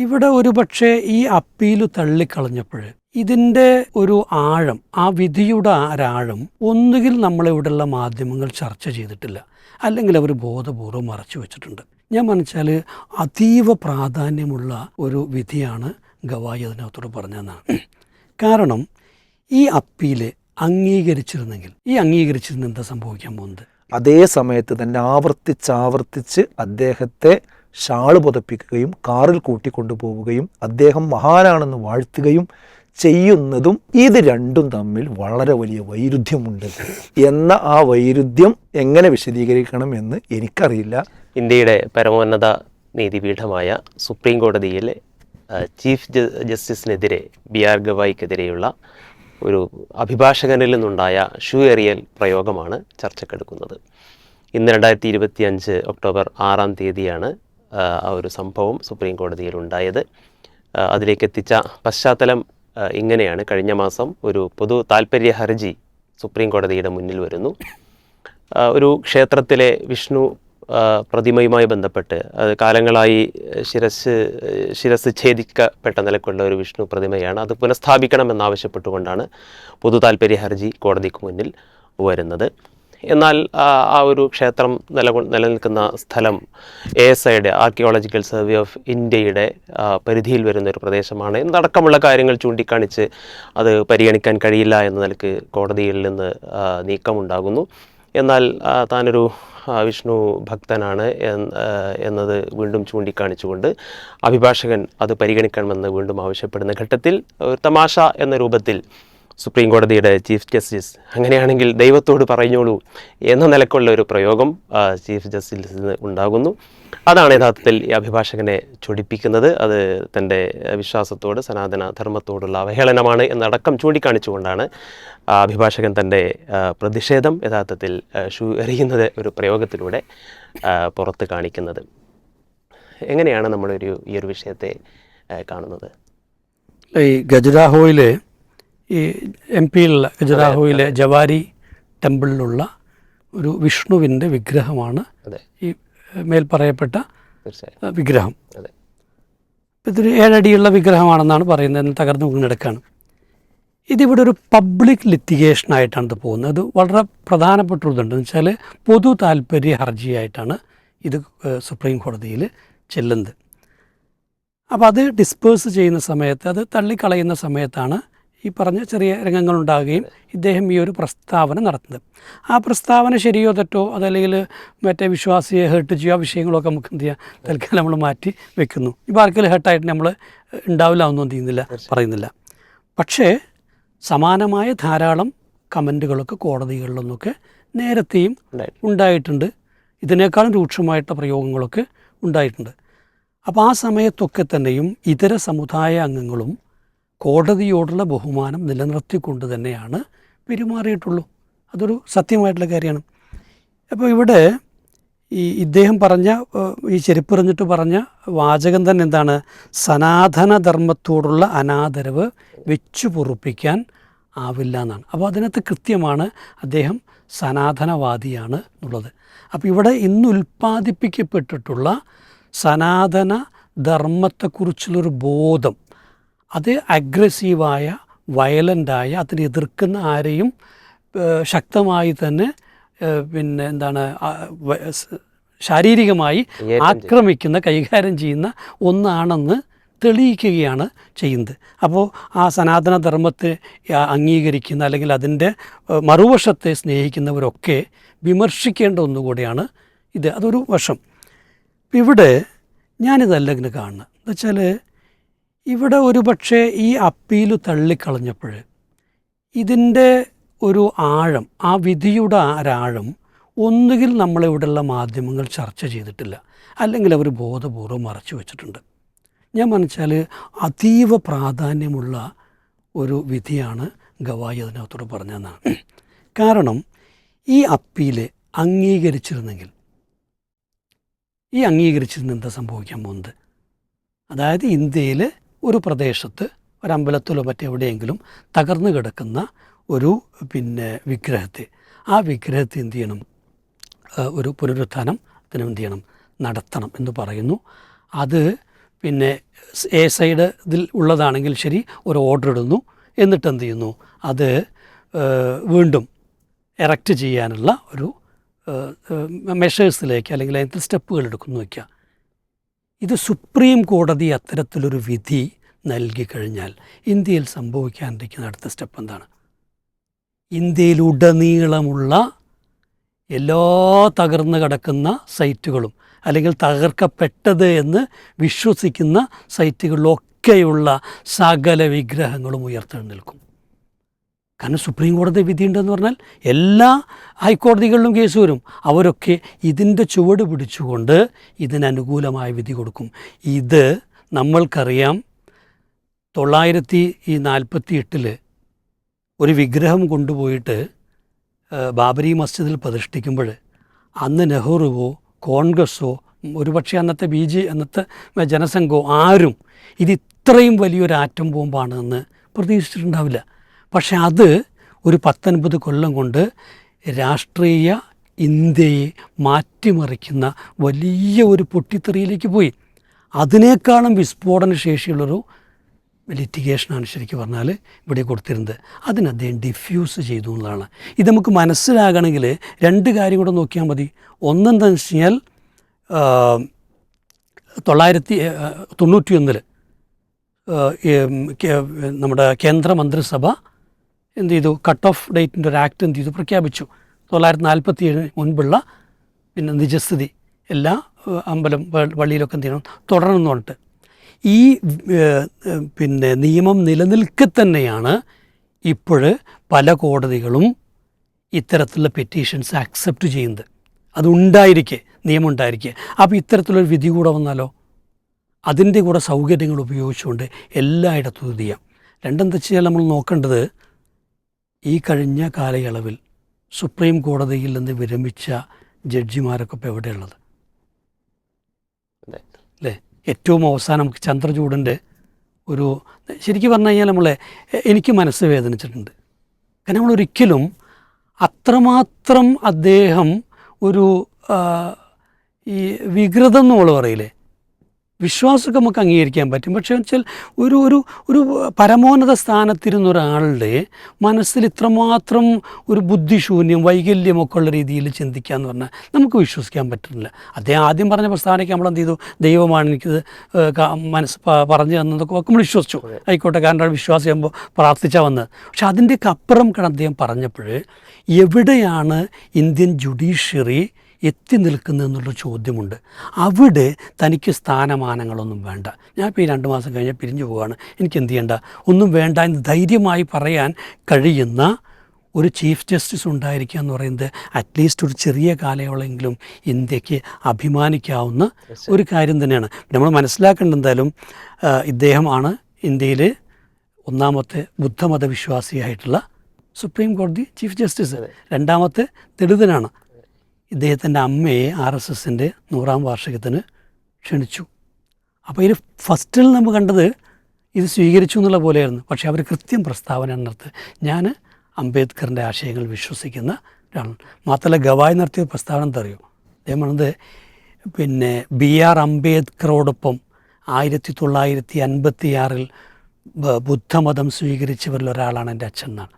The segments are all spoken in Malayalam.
ഇവിടെ ഒരു പക്ഷേ ഈ അപ്പീൽ തള്ളിക്കളഞ്ഞപ്പോൾ ഇതിന്റെ ഒരു ആഴം ആ വിധിയുടെ ഒരാഴം ഒന്നുകിൽ നമ്മളിവിടെയുള്ള മാധ്യമങ്ങൾ ചർച്ച ചെയ്തിട്ടില്ല. അല്ലെങ്കിൽ അവർ ബോധപൂർവം മറച്ചു വെച്ചിട്ടുണ്ട്. ഞാൻ മനസ്സിച്ചാൽ അതീവ പ്രാധാന്യമുള്ള ഒരു വിധിയാണ് ഗവായി അതിനകത്തോട് പറഞ്ഞതെന്നാണ്. കാരണം ഈ അപ്പീൽ അംഗീകരിച്ചിരുന്നെങ്കിൽ ഈ അംഗീകരിച്ചിരുന്ന എന്താ സംഭവിക്കാൻ പോകുന്നത്? അതേ സമയത്ത് തന്നെ ആവർത്തിച്ചാവർത്തിച്ച് അദ്ദേഹത്തെ ഷാൾ പുതപ്പിക്കുകയും കാറിൽ കൂട്ടിക്കൊണ്ടുപോവുകയും അദ്ദേഹം മഹാനാണെന്ന് വാഴ്ത്തുകയും ചെയ്യുന്നതും ഇത് രണ്ടും തമ്മിൽ വളരെ വലിയ വൈരുദ്ധ്യമുണ്ട്. എന്ന ആ വൈരുദ്ധ്യം എങ്ങനെ വിശദീകരിക്കണം എന്ന് എനിക്കറിയില്ല. ഇന്ത്യയുടെ പരമോന്നത നീതിപീഠമായ സുപ്രീം കോടതിയിലെ ചീഫ് ജസ്റ്റിസിനെതിരെ ബി ആർ ഗവായിക്കെതിരെയുള്ള ഒരു അഭിഭാഷകനിൽ നിന്നുണ്ടായ ഷൂ എറിയൽ പ്രയോഗമാണ് ചർച്ചക്കെടുക്കുന്നത്. ഇന്ന് രണ്ടായിരത്തി ഇരുപത്തി അഞ്ച് ഒക്ടോബർ ആറാം തീയതിയാണ് ആ, ഒരു സംഭവം സുപ്രീം കോടതിയിൽ ഉണ്ടായത്. അതിലേക്ക് എത്തിച്ച പശ്ചാത്തലം ഇങ്ങനെയാണ്. കഴിഞ്ഞ മാസം ഒരു പൊതു താൽപ്പര്യ ഹർജി സുപ്രീം കോടതിയുടെ മുന്നിൽ വരുന്നു. ഒരു ക്ഷേത്രത്തിലെ വിഷ്ണു പ്രതിമയുമായി ബന്ധപ്പെട്ട് അത് കാലങ്ങളായി ശിരസ് ശിരസ് ഛേദിക്കപ്പെട്ട നിലക്കുള്ള ഒരു വിഷ്ണു പ്രതിമയാണ്. അത് പുനഃസ്ഥാപിക്കണമെന്നാവശ്യപ്പെട്ടുകൊണ്ടാണ് പൊതു താൽപ്പര്യ ഹർജി കോടതിക്ക് മുന്നിൽ വരുന്നത്. എന്നാൽ ആ ഒരു ക്ഷേത്രം നിലകൊ നിലനിൽക്കുന്ന സ്ഥലം എ എസ് ഐയുടെ ആർക്കിയോളജിക്കൽ സർവേ ഓഫ് ഇന്ത്യയുടെ പരിധിയിൽ വരുന്ന ഒരു പ്രദേശമാണ്. എന്നടക്കമുള്ള കാര്യങ്ങൾ ചൂണ്ടിക്കാണിച്ച് അത് പരിഗണിക്കാൻ കഴിയില്ല എന്ന നിലയ്ക്ക് കോടതിയിൽ നിന്ന് നീക്കമുണ്ടാകുന്നു. എന്നാൽ താനൊരു വിഷ്ണു ഭക്തനാണ് എന്ന്, എന്നത് വീണ്ടും ചൂണ്ടിക്കാണിച്ചുകൊണ്ട് അഭിഭാഷകൻ അത് പരിഗണിക്കണമെന്ന് വീണ്ടും ആവശ്യപ്പെടുന്ന ഘട്ടത്തിൽ ഒരു തമാശ എന്ന രൂപത്തിൽ സുപ്രീം കോടതിയുടെ ചീഫ് ജസ്റ്റിസ്. അങ്ങനെയാണെങ്കിൽ ദൈവത്തോട് പറഞ്ഞോളൂ എന്ന നിലക്കുള്ള ഒരു പ്രയോഗം ചീഫ് ജസ്റ്റിസിൽ ഉണ്ടാകുന്നു. അതാണ് യഥാർത്ഥത്തിൽ ഈ അഭിഭാഷകനെ ചൊടിപ്പിക്കുന്നത്. അത് തന്റെ വിശ്വാസത്തോട് സനാതന ധർമ്മത്തോടുള്ള അവഹേളനമാണ് എന്നടക്കം ചൂണ്ടിക്കാണിച്ചുകൊണ്ടാണ് അഭിഭാഷകൻ തന്റെ പ്രതിഷേധം യഥാർത്ഥത്തിൽ ഷൂ എറിയുന്നത് ഒരു പ്രയോഗത്തിലൂടെ പുറത്ത് കാണിക്കുന്നത്. എങ്ങനെയാണ് നമ്മളൊരു ഈ ഒരു വിഷയത്തെ കാണുന്നത്? ഈ ഖജുരാഹോയിൽ ഈ എം പിയിലുള്ള ഖജുരാഹോയിലെ ജവാരി ടെമ്പിളിലുള്ള ഒരു വിഷ്ണുവിന്റെ വിഗ്രഹമാണ് ഈ മേൽ പറയപ്പെട്ട തീർച്ചയായും. ആ, വിഗ്രഹം. ഇതൊരു ഏഴടിയുള്ള വിഗ്രഹമാണെന്നാണ് പറയുന്നത് തകർന്നു വീണെടുക്കാണ്. ഇതിവിടെ ഒരു പബ്ലിക് ലിറ്റിഗേഷനായിട്ടാണ് ഇത് പോകുന്നത്. അത് വളരെ പ്രധാനപ്പെട്ട ഇതുണ്ട് എന്ന് വെച്ചാൽ പൊതു താല്പര്യ ഹർജിയായിട്ടാണ് ഇത് സുപ്രീം കോടതിയിൽ ചെല്ലുന്നത്. അപ്പോൾ അത് ഡിസ്പേഴ്സ് ചെയ്യുന്ന സമയത്ത് അത് തള്ളിക്കളയുന്ന സമയത്താണ് ഈ പറഞ്ഞ ചെറിയ രംഗങ്ങളുണ്ടാകുകയും ഇദ്ദേഹം ഈ ഒരു പ്രസ്താവന നടത്തുന്നത്. ആ പ്രസ്താവന ശരിയോ തെറ്റോ അതല്ലെങ്കിൽ മറ്റേ വിശ്വാസിയെ ഹേർട്ട് ചെയ്യുക വിഷയങ്ങളൊക്കെ നമുക്ക് എന്ത് ചെയ്യാം? തൽക്കാലം നമ്മൾ മാറ്റി വെക്കുന്നു. ഇപ്പോൾ ആർക്കെങ്കിലും ഹേർട്ടായിട്ട് നമ്മൾ ഉണ്ടാവില്ല ഒന്നും എന്ത് ചെയ്യുന്നില്ല പറയുന്നില്ല. പക്ഷേ സമാനമായ ധാരാളം കമന്റുകളൊക്കെ കോടതികളിലൊന്നൊക്കെ നേരത്തെയും. ഉണ്ടായിട്ടുണ്ട്. ഇതിനേക്കാളും രൂക്ഷമായിട്ടുള്ള പ്രയോഗങ്ങളൊക്കെ ഉണ്ടായിട്ടുണ്ട്. അപ്പോൾ ആ സമയത്തൊക്കെ തന്നെയും ഇതര സമുദായ അംഗങ്ങളും കോടതിയോടുള്ള ബഹുമാനം നിലനിർത്തിക്കൊണ്ട് തന്നെയാണ് പെരുമാറിയിട്ടുള്ളൂ. അതൊരു സത്യമായിട്ടുള്ള കാര്യമാണ്. അപ്പോൾ ഇവിടെ ഈ ഇദ്ദേഹം പറഞ്ഞ ഈ ചെരുപ്പെറിഞ്ഞിട്ട് പറഞ്ഞ വാചകം തന്നെ എന്താണ്? സനാതനധർമ്മത്തോടുള്ള അനാദരവ് വെച്ചു പൊറുപ്പിക്കാൻ ആവില്ല എന്നാണ്. അപ്പോൾ അതിനകത്ത് കൃത്യമാണ് അദ്ദേഹം സനാതനവാദിയാണ് എന്നുള്ളത്. അപ്പോൾ ഇവിടെ ഇന്ന് ഉൽപ്പാദിപ്പിക്കപ്പെട്ടിട്ടുള്ള സനാതന ധർമ്മത്തെക്കുറിച്ചുള്ളൊരു ബോധം അത് അഗ്രസീവായ വയലന്റായ അതിനെ എതിർക്കുന്ന ആരെയും ശക്തമായി തന്നെ പിന്നെ എന്താണ് ശാരീരികമായി ആക്രമിക്കുന്ന കൈകാര്യം ചെയ്യുന്ന ഒന്നാണെന്ന് തെളിയിക്കുകയാണ് ചെയ്യുന്നത്. അപ്പോൾ ആ സനാതനധർമ്മത്തെ അംഗീകരിക്കുന്ന അല്ലെങ്കിൽ അതിന്റെ മറുവശത്തെ സ്നേഹിക്കുന്നവരൊക്കെ വിമർശിക്കേണ്ട ഒന്നുകൂടിയാണ് ഇത്. അതൊരു വശം. ഇവിടെ ഞാനിതല്ല ഇങ്ങനെ കാണുന്നത്. എന്ന് വെച്ചാൽ ഇവിടെ ഒരു പക്ഷേ ഈ അപ്പീൽ തള്ളിക്കളഞ്ഞപ്പോൾ ഇതിന്റെ ഒരു ആഴം ആ വിധിയുടെ ഒരാഴം ഒന്നുകിൽ നമ്മളിവിടെയുള്ള മാധ്യമങ്ങൾ ചർച്ച ചെയ്തിട്ടില്ല. അല്ലെങ്കിൽ അവർ ബോധപൂർവം മറച്ചു വെച്ചിട്ടുണ്ട്. ഞാൻ മനസ്സിച്ചാൽ അതീവ പ്രാധാന്യമുള്ള ഒരു വിധിയാണ് ഗവായി അതിനകത്തോട് പറഞ്ഞതെന്നാണ്. കാരണം ഈ അപ്പീൽ അംഗീകരിച്ചിരുന്നെങ്കിൽ ഈ അംഗീകരിച്ചിരുന്ന എന്താ സംഭവിക്കാൻ പോകുന്നത്? അതായത് ഇന്ത്യയിൽ ഒരു പ്രദേശത്ത് ഒരമ്പലത്തിലോ മറ്റെവിടെയെങ്കിലും തകർന്നു കിടക്കുന്ന ഒരു പിന്നെ വിഗ്രഹത്തെ. ആ വിഗ്രഹത്തെ എന്ത് ചെയ്യണം? ഒരു പുനരുത്ഥാനം അതിനെ എന്ത് ചെയ്യണം? നടത്തണം എന്ന് പറയുന്നു. അത് പിന്നെ എ സൈഡ് ഇതിൽ ഉള്ളതാണെങ്കിൽ ശരി ഒരു ഓർഡർ ഇടുന്നു. എന്നിട്ട് എന്ത് ചെയ്യുന്നു? അത് വീണ്ടും എറക്റ്റ് ചെയ്യാനുള്ള ഒരു മെഷേഴ്സിലേക്ക് അല്ലെങ്കിൽ അതിനകത്ത് സ്റ്റെപ്പുകൾ എടുക്കുന്നു വയ്ക്കുക. ഇത് സുപ്രീം കോടതി അത്തരത്തിലൊരു വിധി നൽകി കഴിഞ്ഞാൽ ഇന്ത്യയിൽ സംഭവിക്കാനിരിക്കുന്ന അടുത്ത സ്റ്റെപ്പ് എന്താണ്? ഇന്ത്യയിലുടനീളമുള്ള എല്ലാ തകർന്നു കിടക്കുന്ന സൈറ്റുകളും അല്ലെങ്കിൽ തകർക്കപ്പെട്ടത് എന്ന് വിശ്വസിക്കുന്ന സൈറ്റുകളിലൊക്കെയുള്ള സകല വിഗ്രഹങ്ങളും ഉയർത്തെഴുന്നേൽക്കും കാരണം സുപ്രീം കോടതി വിധിയുണ്ടെന്ന് പറഞ്ഞാൽ എല്ലാ ഹൈക്കോടതികളിലും കേസ് വരും. അവരൊക്കെ ഇതിന്റെ ചുവട് പിടിച്ചുകൊണ്ട് ഇതിനനുകൂലമായ വിധി കൊടുക്കും. ഇത് നമ്മൾക്കറിയാം തൊള്ളായിരത്തി ഈ നാൽപ്പത്തി എട്ടിൽ ഒരു വിഗ്രഹം കൊണ്ടുപോയിട്ട് ബാബരി മസ്ജിദിൽ പ്രതിഷ്ഠിക്കുമ്പോൾ അന്ന് നെഹ്റുവോ കോൺഗ്രസ്സോ ഒരുപക്ഷെ അന്നത്തെ ബി ജെ അന്നത്തെ ജനസംഘമോ ആരും ഇത് ഇത്രയും വലിയൊരു ആറ്റം ബോംബാണെന്ന് പ്രതീക്ഷിച്ചിട്ടുണ്ടാവില്ല. പക്ഷെ അത് ഒരു പത്തൊൻപത് കൊല്ലം കൊണ്ട് രാഷ്ട്രീയ ഇന്ത്യയെ മാറ്റിമറിക്കുന്ന വലിയ ഒരു പൊട്ടിത്തെറിയിലേക്ക് പോയി. അതിനേക്കാളും വിസ്ഫോടന ശേഷിയുള്ളൊരു ലിറ്റിഗേഷനാണ് ശരിക്കും പറഞ്ഞാൽ ഇവിടെ കൊടുത്തിരുന്നത്. അതിന് അദ്ദേഹം ഡിഫ്യൂസ് ചെയ്തു എന്നുള്ളതാണ്. ഇത് നമുക്ക് മനസ്സിലാകണമെങ്കിൽ രണ്ട് കാര്യം കൂടെ നോക്കിയാൽ മതി. ഒന്നെന്താണെന്ന് വെച്ച് കഴിഞ്ഞാൽ തൊള്ളായിരത്തി തൊണ്ണൂറ്റിയൊന്നിൽ നമ്മുടെ കേന്ദ്ര മന്ത്രിസഭ എന്ത് ചെയ്തു? കട്ട് ഓഫ് ഡേറ്റിന്റെ ഒരു ആക്ട് എന്ത് ചെയ്തു? പ്രഖ്യാപിച്ചു. തൊള്ളായിരത്തി നാൽപ്പത്തി ഏഴിന് മുൻപുള്ള പിന്നെ നിജസ്ഥിതി. എല്ലാ അമ്പലം പള്ളിയിലൊക്കെ എന്ത് ചെയ്യണം? തുടരണം എന്ന് പറഞ്ഞിട്ട്. ഈ പിന്നെ നിയമം നിലനിൽക്കെ തന്നെയാണ് ഇപ്പോൾ പല കോടതികളും ഇത്തരത്തിലുള്ള പെറ്റീഷൻസ് അക്സെപ്റ്റ് ചെയ്യുന്നത്. അതുണ്ടായിരിക്കെ നിയമം ഉണ്ടായിരിക്കെ. അപ്പോൾ ഇത്തരത്തിലൊരു വിധി കൂടെ വന്നാലോ? അതിന്റെ കൂടെ സൗകര്യങ്ങൾ ഉപയോഗിച്ചുകൊണ്ട് എല്ലായിടത്തും ഇത് ചെയ്യാം. രണ്ടെന്താ വെച്ചാൽ നമ്മൾ നോക്കേണ്ടത് ഈ കഴിഞ്ഞ കാലയളവിൽ സുപ്രീം കോടതിയിൽ നിന്ന് വിരമിച്ച ജഡ്ജിമാരൊക്കെ ഇപ്പോൾ എവിടെയുള്ളത്. അല്ലേ? ഏറ്റവും അവസാനം ചന്ദ്രചൂഡന്റെ ഒരു ശരിക്കും പറഞ്ഞു കഴിഞ്ഞാൽ നമ്മളെ എനിക്ക് മനസ്സ് വേദനിച്ചിട്ടുണ്ട്. കാരണം നമ്മളൊരിക്കലും അത്രമാത്രം അദ്ദേഹം ഒരു ഈ വികൃതം നമ്മൾ പറയില്ലേ? വിശ്വാസമൊക്കെ നമുക്ക് അംഗീകരിക്കാൻ പറ്റും. പക്ഷേ വെച്ചാൽ ഒരു ഒരു ഒരു പരമോന്നത സ്ഥാനത്തിരുന്ന ഒരാളുടെ മനസ്സിൽ ഇത്രമാത്രം ഒരു ബുദ്ധിശൂന്യം വൈകല്യമൊക്കെ ഉള്ള രീതിയിൽ ചിന്തിക്കുക എന്ന് പറഞ്ഞാൽ നമുക്ക് വിശ്വസിക്കാൻ പറ്റുന്നില്ല. അദ്ദേഹം ആദ്യം പറഞ്ഞ പ്രസ്താവനയ്ക്ക് നമ്മൾ എന്ത് ചെയ്തു? ദൈവമാണ് എനിക്കിത് മനസ്സ് പറഞ്ഞു തന്നതൊക്കെ നമ്മൾ വിശ്വസിച്ചു. ആയിക്കോട്ടെ കാരണം വിശ്വാസം ചെയ്യുമ്പോൾ പ്രാർത്ഥിച്ചാൽ വന്നത്. പക്ഷെ അതിന്റെയൊക്കെ അപ്പുറം അദ്ദേഹം പറഞ്ഞപ്പോൾ എവിടെയാണ് ഇന്ത്യൻ ജുഡീഷ്യറി എത്തി നിൽക്കുന്നത് എന്നുള്ള ചോദ്യമുണ്ട്. അവിടെ തനിക്ക് സ്ഥാനമാനങ്ങളൊന്നും വേണ്ട. ഞാൻ ഇപ്പോൾ ഈ രണ്ട് മാസം കഴിഞ്ഞ് പിരിഞ്ഞു പോവുകയാണ് എനിക്ക് എന്ത് ചെയ്യണ്ട? ഒന്നും വേണ്ട എന്ന് ധൈര്യമായി പറയാൻ കഴിയുന്ന ഒരു ചീഫ് ജസ്റ്റിസ് ഉണ്ടായിരിക്കുക എന്ന് പറയുന്നത് അറ്റ്ലീസ്റ്റ് ഒരു ചെറിയ കാലയളവെങ്കിലും ഇന്ത്യയ്ക്ക് അഭിമാനിക്കാവുന്ന ഒരു കാര്യം തന്നെയാണ്. നമ്മൾ മനസ്സിലാക്കേണ്ട എന്തായാലും ഇദ്ദേഹമാണ് ഇന്ത്യയിൽ ഒന്നാമത്തെ ബുദ്ധമത വിശ്വാസിയായിട്ടുള്ള സുപ്രീം കോടതി ചീഫ് ജസ്റ്റിസ്. രണ്ടാമത്തെ ദളിതനാണ്. ഇദ്ദേഹത്തിന്റെ അമ്മയെ ആർ എസ് എസിന്റെ നൂറാം വാർഷികത്തിന് ക്ഷണിച്ചു. അപ്പോൾ ഇതിൽ ഫസ്റ്റിൽ നമ്മൾ കണ്ടത് ഇത് സ്വീകരിച്ചു എന്നുള്ള പോലെയായിരുന്നു. പക്ഷേ അവർ കൃത്യം പ്രസ്താവന നടത്ത്. ഞാൻ അംബേദ്കറിന്റെ ആശയങ്ങൾ വിശ്വസിക്കുന്ന ഒരാളാണ്. മാത്രമല്ല ഗവായി നടത്തിയ പ്രസ്താവന എന്താ അറിയോ? അദ്ദേഹം പറഞ്ഞത് പിന്നെ ബി ആർ അംബേദ്കറോടൊപ്പം ആയിരത്തി തൊള്ളായിരത്തി അൻപത്തിയാറിൽ ബുദ്ധമതം സ്വീകരിച്ചവരിലൊരാളാണ് എന്റെ അച്ഛൻ എന്നാണ്.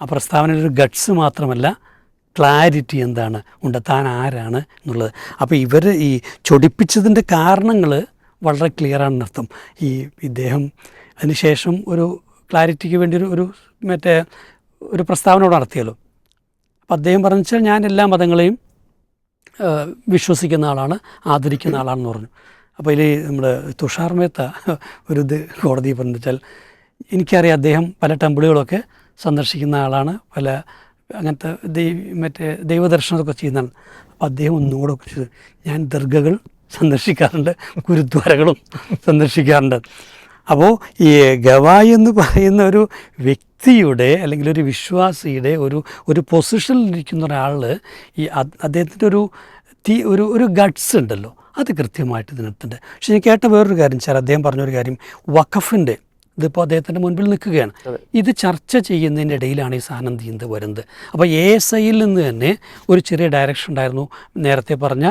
ആ പ്രസ്താവനയിൽ ഒരു ഗട്ട്സ് മാത്രമല്ല ക്ലാരിറ്റി എന്താണ്? ഉണ്ട്. താൻ ആരാണ് എന്നുള്ളത്. അപ്പോൾ ഇവർ ഈ ചൊടിപ്പിച്ചതിന്റെ കാരണങ്ങൾ വളരെ ക്ലിയർ ആണെന്നർത്ഥം ഈ ഇദ്ദേഹം അതിനുശേഷം ഒരു ക്ലാരിറ്റിക്ക് വേണ്ടി ഒരു മറ്റേ ഒരു പ്രസ്താവന അവിടെ നടത്തിയല്ലോ. അപ്പം അദ്ദേഹം പറഞ്ഞു വെച്ചാൽ ഞാൻ എല്ലാ മതങ്ങളെയും വിശ്വസിക്കുന്ന ആളാണ് ആദരിക്കുന്ന ആളാണെന്ന് പറഞ്ഞു. അപ്പോൾ ഇതിൽ നമ്മൾ തുഷാർ മേത്ത ഒരു ഇത് കോടതി പറഞ്ഞു വെച്ചാൽ എനിക്കറിയാം അദ്ദേഹം പല ടെമ്പിളുകളൊക്കെ സന്ദർശിക്കുന്ന ആളാണ് പല അങ്ങനത്തെ ദൈവ മറ്റേ ദൈവദർശനമൊക്കെ ചെയ്യുന്നതാണ്. അപ്പോൾ അദ്ദേഹം ഒന്നുകൂടെ കുറിച്ച് ഞാൻ ദർഗകൾ സന്ദർശിക്കാറുണ്ട് ഗുരുദ്വാരകളും സന്ദർശിക്കാറുണ്ട്. അപ്പോൾ ഈ ഗവായി എന്ന് പറയുന്ന ഒരു വ്യക്തിയുടെ അല്ലെങ്കിൽ ഒരു വിശ്വാസിയുടെ ഒരു ഒരു പൊസിഷനിലിരിക്കുന്ന ഒരാൾ ഈ അദ്ദേഹത്തിന്റെ ഒരു തീ ഒരു ഒരു ഗഡ്സ് ഉണ്ടല്ലോ. അത് കൃത്യമായിട്ട് ഇതിനകത്തുണ്ട്. പക്ഷേ ഞാൻ കേട്ട വേറൊരു കാര്യം വെച്ചാൽ അദ്ദേഹം പറഞ്ഞൊരു കാര്യം. വഖഫിന്റെ ഇതിപ്പോൾ അദ്ദേഹത്തിന്റെ മുൻപിൽ നിൽക്കുകയാണ്. ഇത് ചർച്ച ചെയ്യുന്നതിന്റെ ഇടയിലാണ് ഈ സാധനം തീന്ത് വരുന്നത്. അപ്പോൾ എ എസ് ഐയിൽ നിന്ന് തന്നെ ഒരു ചെറിയ ഡയറക്ഷൻ ഉണ്ടായിരുന്നു. നേരത്തെ പറഞ്ഞ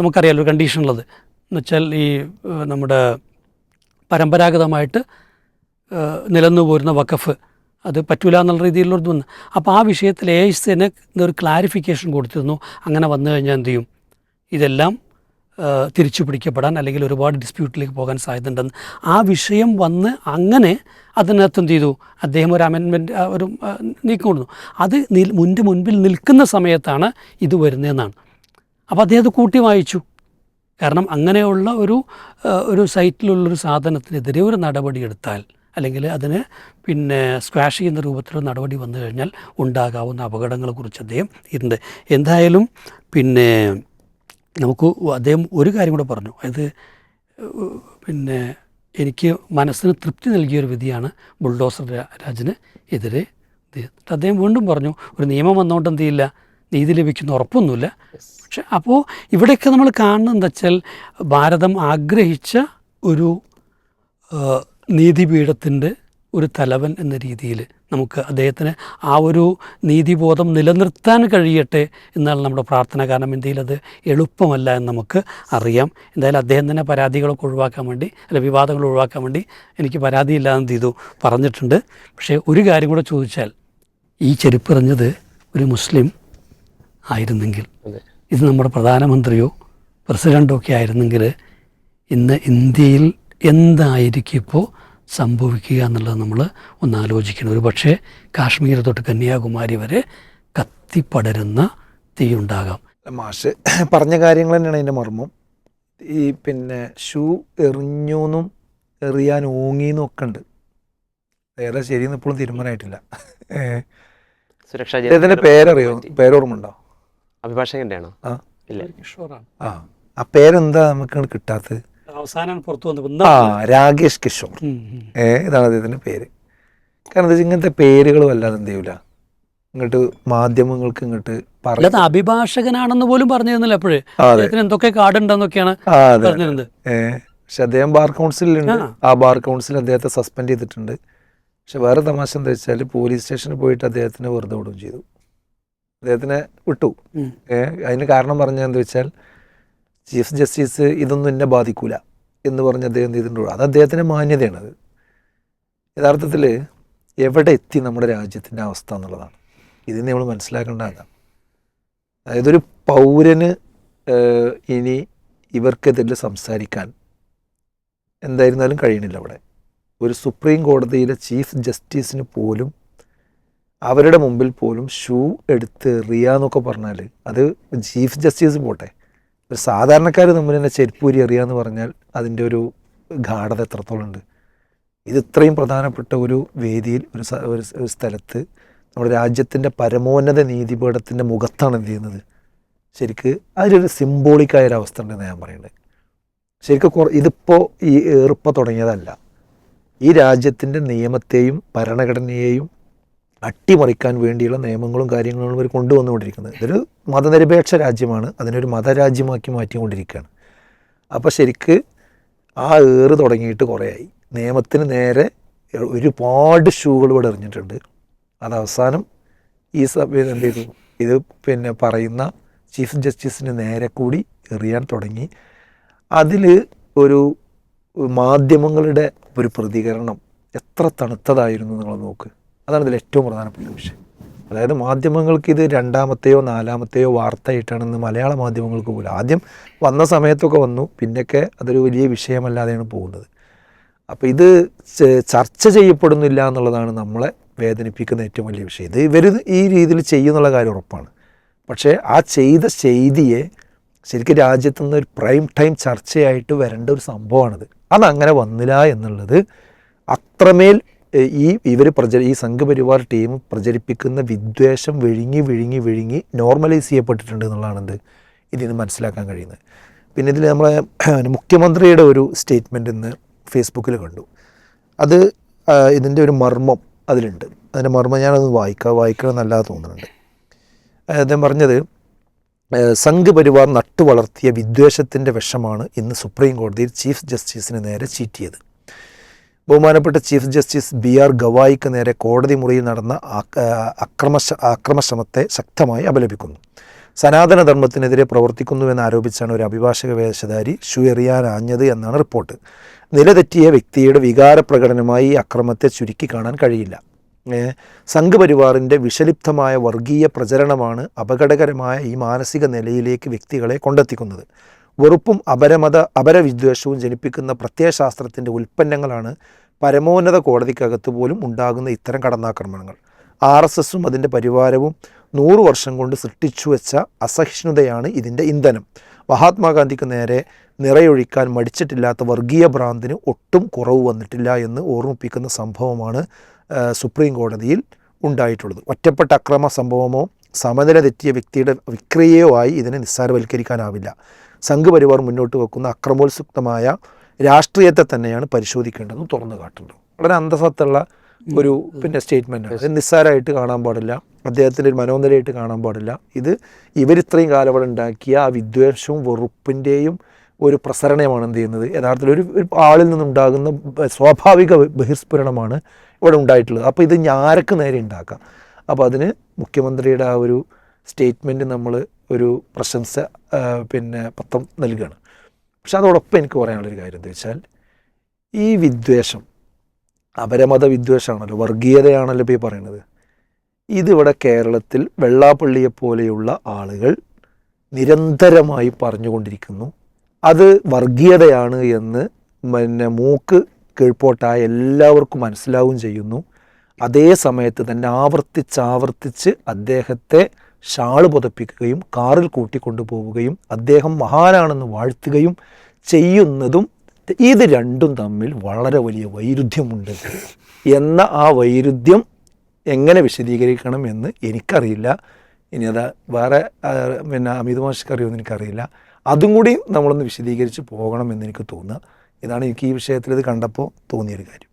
നമുക്കറിയാലോ കണ്ടീഷൻ ഉള്ളത്. എന്നുവെച്ചാൽ ഈ നമ്മുടെ പരമ്പരാഗതമായിട്ട് നിലന്നു പോരുന്ന വഖഫ് അത് പറ്റൂല എന്നുള്ള രീതിയിലുള്ളൊരു വന്ന്. അപ്പോൾ ആ വിഷയത്തിൽ എ എസ് ഐനെ ഒരു ക്ലാരിഫിക്കേഷൻ കൊടുത്തിരുന്നു. അങ്ങനെ വന്നു കഴിഞ്ഞാൽ എന്ത് ചെയ്യും? ഇതെല്ലാം തിരിച്ചു പിടിക്കപ്പെടാൻ അല്ലെങ്കിൽ ഒരുപാട് ഡിസ്പ്യൂട്ടിലേക്ക് പോകാൻ സാധ്യത ഉണ്ടെന്ന് ആ വിഷയം വന്ന് അങ്ങനെ അതിനകത്ത് എന്ത് ചെയ്തു? അദ്ദേഹം ഒരു അമെൻമെന്റ് ഒരു നീക്കം കൊടുത്തു. അത് മുന്റെ മുൻപിൽ നിൽക്കുന്ന സമയത്താണ് ഇത് വരുന്നതെന്നാണ്. അപ്പോൾ അദ്ദേഹം അത് കൂട്ടി വായിച്ചു. കാരണം അങ്ങനെയുള്ള ഒരു ഒരു സൈറ്റിലുള്ളൊരു സാധനത്തിനെതിരെ ഒരു നടപടി എടുത്താൽ അല്ലെങ്കിൽ അതിന് പിന്നെ സ്ക്വാഷ് ചെയ്യുന്ന രൂപത്തിലൊരു നടപടി വന്നു കഴിഞ്ഞാൽ ഉണ്ടാകാവുന്ന അപകടങ്ങളെക്കുറിച്ച് അദ്ദേഹം ഇരുന്നത് എന്തായാലും പിന്നെ നമുക്ക് അദ്ദേഹം ഒരു കാര്യം കൂടെ പറഞ്ഞു. അതായത് പിന്നെ എനിക്ക് മനസ്സിന് തൃപ്തി നൽകിയൊരു വിധിയാണ് ബുൾഡോസർ രാജന് എതിരെ അദ്ദേഹം വീണ്ടും പറഞ്ഞു ഒരു നിയമം വന്നുകൊണ്ട് എന്ത് ചെയ്യില്ല? നീതി ലഭിക്കുന്ന ഉറപ്പൊന്നുമില്ല. പക്ഷെ അപ്പോൾ ഇവിടെയൊക്കെ നമ്മൾ കാണുന്നത് എന്താ വെച്ചാൽ ഭാരതം ആഗ്രഹിച്ച ഒരു നീതിപീഠത്തിന്റെ ഒരു തലവൻ എന്ന രീതിയിൽ നമുക്ക് അദ്ദേഹത്തിന് ആ ഒരു നീതിബോധം നിലനിർത്താൻ കഴിയട്ടെ എന്നാണ് നമ്മുടെ പ്രാർത്ഥന. കാരണം ഇന്ത്യയിൽ അത് എളുപ്പമല്ല എന്ന് നമുക്ക് അറിയാം. എന്തായാലും അദ്ദേഹം തന്നെ പരാതികളൊക്കെ ഒഴിവാക്കാൻ വേണ്ടി അല്ല വിവാദങ്ങൾ ഒഴിവാക്കാൻ വേണ്ടി എനിക്ക് പരാതിയില്ല എന്ന് ചെയ്തു പറഞ്ഞിട്ടുണ്ട്. പക്ഷേ ഒരു കാര്യം കൂടെ ചോദിച്ചാൽ ഈ ചെരുപ്പറിഞ്ഞത് ഒരു മുസ്ലിം ആയിരുന്നെങ്കിൽ ഇത് നമ്മുടെ പ്രധാനമന്ത്രിയോ പ്രസിഡന്റോ ഒക്കെ ആയിരുന്നെങ്കിൽ ഇന്ന് ഇന്ത്യയിൽ എന്തായിരിക്കും ഇപ്പോൾ സംഭവിക്കുക എന്നുള്ളത് നമ്മൾ ഒന്ന് ആലോചിക്കണം. ഒരു പക്ഷേ കാശ്മീർ തൊട്ട് കന്യാകുമാരി വരെ കത്തിപ്പടരുന്ന തീ ഉണ്ടാകാം മാഷ് പറഞ്ഞ കാര്യങ്ങൾ തന്നെയാണ് അതിന്റെ മർമ്മം. ഈ പിന്നെ ഷൂ എറിഞ്ഞൂന്നും എറിയാൻ ഓങ്ങിന്നും ഒക്കെ ഉണ്ട്. ഏതാ ശരിയെന്ന് ഇപ്പോഴും തീരുമാനമായിട്ടില്ല. സുരക്ഷാ പേരറിയോ? പേരോർമ്മ ഉണ്ടോ അഭിഭാഷകന്റെ ആണോ ആ. ഇല്ല. ആ ആ പേരെന്താ നമുക്ക് കിട്ടാത്തത്? അവസാനം പുറത്തു ആ വന്നപ്പോൾ രാകേഷ് കിഷോർ. ഇതാണ് അദ്ദേഹത്തിന്റെ പേര്. കാരണം എന്താ ഇങ്ങനത്തെ പേരുകൾ വല്ലാതെ എന്ത് ചെയ്യൂല. ഇങ്ങോട്ട് മാധ്യമങ്ങൾക്ക് ഇങ്ങോട്ട് പറ അഭിഭാഷകനാണെന്ന് പോലും പറഞ്ഞു തന്നില്ല അപ്പോഴേ എന്തൊക്കെ കാർഡ് ഉണ്ടെന്നൊക്കെയാണ് പറഞ്ഞിരുന്നത്. പക്ഷെ അദ്ദേഹം ബാർ കൗൺസിലിൽ ഉണ്ട് ആ ബാർ കൗൺസിൽ അദ്ദേഹത്തെ സസ്പെൻഡ് ചെയ്തിട്ടുണ്ട്. പക്ഷെ വേറെ തമാശ എന്താ വെച്ചാൽ പോലീസ് സ്റ്റേഷനിൽ പോയിട്ട് അദ്ദേഹത്തിനെ വെറുതെ വിടുകയും ചെയ്തു. അദ്ദേഹത്തിനെ വിട്ടു. ഏഹ് അതിന് കാരണം പറഞ്ഞത് എന്താ വെച്ചാൽ ചീഫ് ജസ്റ്റിസ് ഇതൊന്നും എന്നെ ബാധിക്കൂല. എന്ന് പറഞ്ഞ് അദ്ദേഹം എന്ത് ചെയ്തിട്ടുള്ളൂ അത് അദ്ദേഹത്തിന്റെ മാന്യതയാണത് യഥാർത്ഥത്തിൽ എവിടെ എത്തി നമ്മുടെ രാജ്യത്തിന്റെ അവസ്ഥ എന്നുള്ളതാണ്. ഇതിന് നമ്മൾ മനസ്സിലാക്കേണ്ടതാണ് അതായത് ഒരു പൗരന് ഇനി ഇവർക്കെതിരെ സംസാരിക്കാൻ എന്തായിരുന്നാലും കഴിയണില്ല അവിടെ. ഒരു സുപ്രീം കോടതിയിലെ ചീഫ് ജസ്റ്റിസിന് പോലും അവരുടെ മുമ്പിൽ പോലും ഷൂ എടുത്ത് എറിയാന്നൊക്കെ പറഞ്ഞാൽ അത് ചീഫ് ജസ്റ്റിസ് പോട്ടെ. ഒരു സാധാരണക്കാർ തമ്മിൽ തന്നെ ചെരുപ്പൂരി എറിയാന്ന് പറഞ്ഞാൽ അതിന്റെ ഒരു ഗാഠത എത്രത്തോളം ഉണ്ട്? ഇത് ഇത്രയും പ്രധാനപ്പെട്ട ഒരു വേദിയിൽ ഒരു ഒരു സ്ഥലത്ത് നമ്മുടെ രാജ്യത്തിന്റെ പരമോന്നത നീതിപീഠത്തിന്റെ മുഖത്താണ് എന്ത് ചെയ്യുന്നത്? ശരിക്ക് അതിലൊരു സിംബോളിക്കായ ഒരു അവസ്ഥ ഉണ്ടെന്ന് ഞാൻ പറയുന്നത് ശരിക്കും കുറ ഇതിപ്പോൾ ഈ ഏറിപ്പ തുടങ്ങിയതല്ല. ഈ രാജ്യത്തിന്റെ നിയമത്തെയും ഭരണഘടനയെയും അട്ടിമറിക്കാൻ വേണ്ടിയുള്ള നിയമങ്ങളും കാര്യങ്ങളും ഇവർ കൊണ്ടുവന്നുകൊണ്ടിരിക്കുന്നത്. ഇതൊരു മതനിരപേക്ഷ രാജ്യമാണ്. അതിനൊരു മതരാജ്യമാക്കി മാറ്റിക്കൊണ്ടിരിക്കുകയാണ്. അപ്പോൾ ശരിക്ക് ആ ഏറ് തുടങ്ങിയിട്ട് കുറേയായി. നിയമത്തിന് നേരെ ഒരുപാട് ഷൂകൾ ഇവിടെ എറിഞ്ഞിട്ടുണ്ട്. അത് അവസാനം ഈ സഭ എന്ത് ചെയ്തു? ഇത് പിന്നെ പറയുന്ന ചീഫ് ജസ്റ്റിസിന് നേരെ കൂടി എറിയാൻ തുടങ്ങി. അതിൽ ഒരു മാധ്യമങ്ങളുടെ ഒരു പ്രതികരണം എത്ര തണുത്തതായിരുന്നു നിങ്ങൾ നോക്ക്. അതാണ് ഇതിൽ ഏറ്റവും പ്രധാനപ്പെട്ട വിഷയം. അതായത് മാധ്യമങ്ങൾക്ക് ഇത് രണ്ടാമത്തെയോ നാലാമത്തെയോ വാർത്തയായിട്ടാണെന്ന് മലയാള മാധ്യമങ്ങൾക്ക് പോലും. ആദ്യം വന്ന സമയത്തൊക്കെ വന്നു പിന്നൊക്കെ അതൊരു വലിയ വിഷയമല്ലാതെയാണ് പോകുന്നത്. അപ്പോൾ ഇത് ചർച്ച ചെയ്യപ്പെടുന്നില്ല എന്നുള്ളതാണ് നമ്മളെ വേദനിപ്പിക്കുന്ന ഏറ്റവും വലിയ വിഷയം. ഇത് ഇവർ ഈ രീതിയിൽ ചെയ്യുന്നുള്ള കാര്യം ഉറപ്പാണ്. പക്ഷേ ആ ചെയ്ത ചെയ്തിയെ ശരിക്കും രാജ്യത്ത് നിന്ന് ഒരു പ്രൈം ടൈം ചർച്ചയായിട്ട് വരേണ്ട ഒരു സംഭവമാണിത്. അതങ്ങനെ വന്നില്ല എന്നുള്ളത് അത്രമേൽ ഈ ഇവർ പ്രചരി ഈ സംഘപരിവാർ ടീം പ്രചരിപ്പിക്കുന്ന വിദ്വേഷം വിഴുങ്ങി വിഴുങ്ങി വിഴുങ്ങി നോർമലൈസ് ചെയ്യപ്പെട്ടിട്ടുണ്ട് എന്നുള്ളതാണ് എന്ത് ഇതിൽ നിന്ന് മനസ്സിലാക്കാൻ കഴിയുന്നത്. പിന്നെ ഇതിൽ നമ്മളെ മുഖ്യമന്ത്രിയുടെ ഒരു സ്റ്റേറ്റ്മെന്റ് ഇന്ന് ഫേസ്ബുക്കിൽ കണ്ടു. അത് ഇതിന്റെ ഒരു മർമ്മം അതിലുണ്ട്. അതിന്റെ മർമ്മം ഞാനത് വായിക്കാം വായിക്കണം എന്നല്ലാതെ തോന്നുന്നുണ്ട്. അദ്ദേഹം പറഞ്ഞത് സംഘപരിവാർ സംഘ് പരിവാർ നട്ടുവളർത്തിയ വിദ്വേഷത്തിന്റെ വിഷമാണ് ഇന്ന് സുപ്രീം കോടതിയിൽ ചീഫ് ജസ്റ്റിസിന് നേരെ ചീറ്റിയത്. ബഹുമാനപ്പെട്ട ചീഫ് ജസ്റ്റിസ് ബി ആർ ഗവായിക്ക് നേരെ കോടതി മുറിയിൽ നടന്ന അക്രമ അക്രമശ്രമത്തെ ശക്തമായി അപലപിക്കുന്നു. സനാതനധർമ്മത്തിനെതിരെ പ്രവർത്തിക്കുന്നുവെന്ന് ആരോപിച്ചാണ് ഒരു അഭിഭാഷക വേഷധാരി ഷുഎറിയാൻ എറിയാനാഞ്ഞത് എന്നാണ് റിപ്പോർട്ട്. നിലതെറ്റിയ വ്യക്തിയുടെ വികാരപ്രകടനമായി ഈ അക്രമത്തെ ചുരുക്കി കാണാൻ കഴിയില്ല. സംഘപരിവാറിന്റെ വിഷലിപ്തമായ വർഗീയ പ്രചരണമാണ് അപകടകരമായ ഈ മാനസിക നിലയിലേക്ക് വ്യക്തികളെ കൊണ്ടെത്തിക്കുന്നത്. വെറുപ്പും അപരമത അപരവിദ്വേഷവും ജനിപ്പിക്കുന്ന പ്രത്യയശാസ്ത്രത്തിന്റെ ഉൽപ്പന്നങ്ങളാണ് പരമോന്നത കോടതിക്കകത്ത് പോലും ഉണ്ടാകുന്ന ഇത്തരം കടന്നാക്രമണങ്ങൾ. ആർ എസ് എസും അതിന്റെ പരിവാരവും നൂറ് വർഷം കൊണ്ട് സൃഷ്ടിച്ചു വെച്ച അസഹിഷ്ണുതയാണ് ഇതിന്റെ ഇന്ധനം. മഹാത്മാഗാന്ധിക്ക് നേരെ നിറയൊഴിക്കാൻ മടിച്ചിട്ടില്ലാത്ത വർഗീയ ഭ്രാന്തിന് ഒട്ടും കുറവ് വന്നിട്ടില്ല എന്ന് ഓർമ്മിപ്പിക്കുന്ന സംഭവമാണ് സുപ്രീം കോടതിയിൽ ഉണ്ടായിട്ടുള്ളത്. ഒറ്റപ്പെട്ട അക്രമ സംഭവമോ സമനില തെറ്റിയ വ്യക്തിയുടെ വിക്രിയയോ ആയി ഇതിനെ നിസ്സാരവൽക്കരിക്കാനാവില്ല. സംഘപരിവാർ മുന്നോട്ട് വെക്കുന്ന അക്രമോത്സുക്തമായ രാഷ്ട്രീയത്തെ തന്നെയാണ് പരിശോധിക്കേണ്ടതെന്ന് തുറന്നു കാട്ടുന്നത് വളരെ അന്തസത്തുള്ള ഒരു പിന്നെ സ്റ്റേറ്റ്മെന്റ് അത് നിസ്സാരമായിട്ട് കാണാൻ പാടില്ല. അദ്ദേഹത്തിന്റെ ഒരു മനോനിലയായിട്ട് കാണാൻ പാടില്ല. ഇത് ഇവരിത്രയും കാലം ഇവിടെ ഉണ്ടാക്കിയ ആ വിദ്വേഷവും വെറുപ്പിന്റെയും ഒരു പ്രസരണമാണ് എന്ത് ചെയ്യുന്നത്? യഥാർത്ഥത്തിൽ ഒരു ആളിൽ നിന്നുണ്ടാകുന്ന സ്വാഭാവിക ബഹിസ്ഫുരണമാണ് ഇവിടെ ഉണ്ടായിട്ടുള്ളത്. അപ്പോൾ ഇത് ഞാരക്ക് നേരെ ഉണ്ടാക്കാം? അപ്പോൾ അതിന് മുഖ്യമന്ത്രിയുടെ ആ ഒരു സ്റ്റേറ്റ്മെന്റ് നമ്മൾ ഒരു പ്രശംസ പിന്നെ പത്രം നൽകുകയാണ് പക്ഷെ അതോടൊപ്പം എനിക്ക് പറയാനുള്ളൊരു കാര്യം എന്താ വെച്ചാൽ ഈ വിദ്വേഷം അപരമത വിദ്വേഷമാണല്ലോ വർഗീയതയാണല്ലോ ഇപ്പോൾ ഈ പറയുന്നത്. ഇതിവിടെ കേരളത്തിൽ വെള്ളാപ്പള്ളിയെ പോലെയുള്ള ആളുകൾ നിരന്തരമായി പറഞ്ഞുകൊണ്ടിരിക്കുന്നു. അത് വർഗീയതയാണ് എന്ന് പിന്നെ മൂക്ക് കീഴ്പോട്ടായ എല്ലാവർക്കും മനസ്സിലാവുകയും ചെയ്യുന്നു. അതേ സമയത്ത് തന്നെ ആവർത്തിച്ചാവർത്തിച്ച് അദ്ദേഹത്തെ ഷാൾ പുതപ്പിക്കുകയും കാറിൽ കൂട്ടിക്കൊണ്ടുപോവുകയും അദ്ദേഹം മഹാനാണെന്ന് വാഴ്ത്തുകയും ചെയ്യുന്നതും ഇത് രണ്ടും തമ്മിൽ വളരെ വലിയ വൈരുദ്ധ്യമുണ്ട്. എന്ന ആ വൈരുദ്ധ്യം എങ്ങനെ വിശദീകരിക്കണം എന്ന് എനിക്കറിയില്ല. ഇനി അത് വേറെ പിന്നെ അമിത് മാഷിക്കറിയുമെന്ന് എനിക്കറിയില്ല. അതും കൂടി നമ്മളൊന്ന് വിശദീകരിച്ച് പോകണം എന്ന് എനിക്ക് തോന്നുക. ഇതാണ് എനിക്ക് ഈ വിഷയത്തിൽ ഇത് കണ്ടപ്പോൾ തോന്നിയൊരു കാര്യം.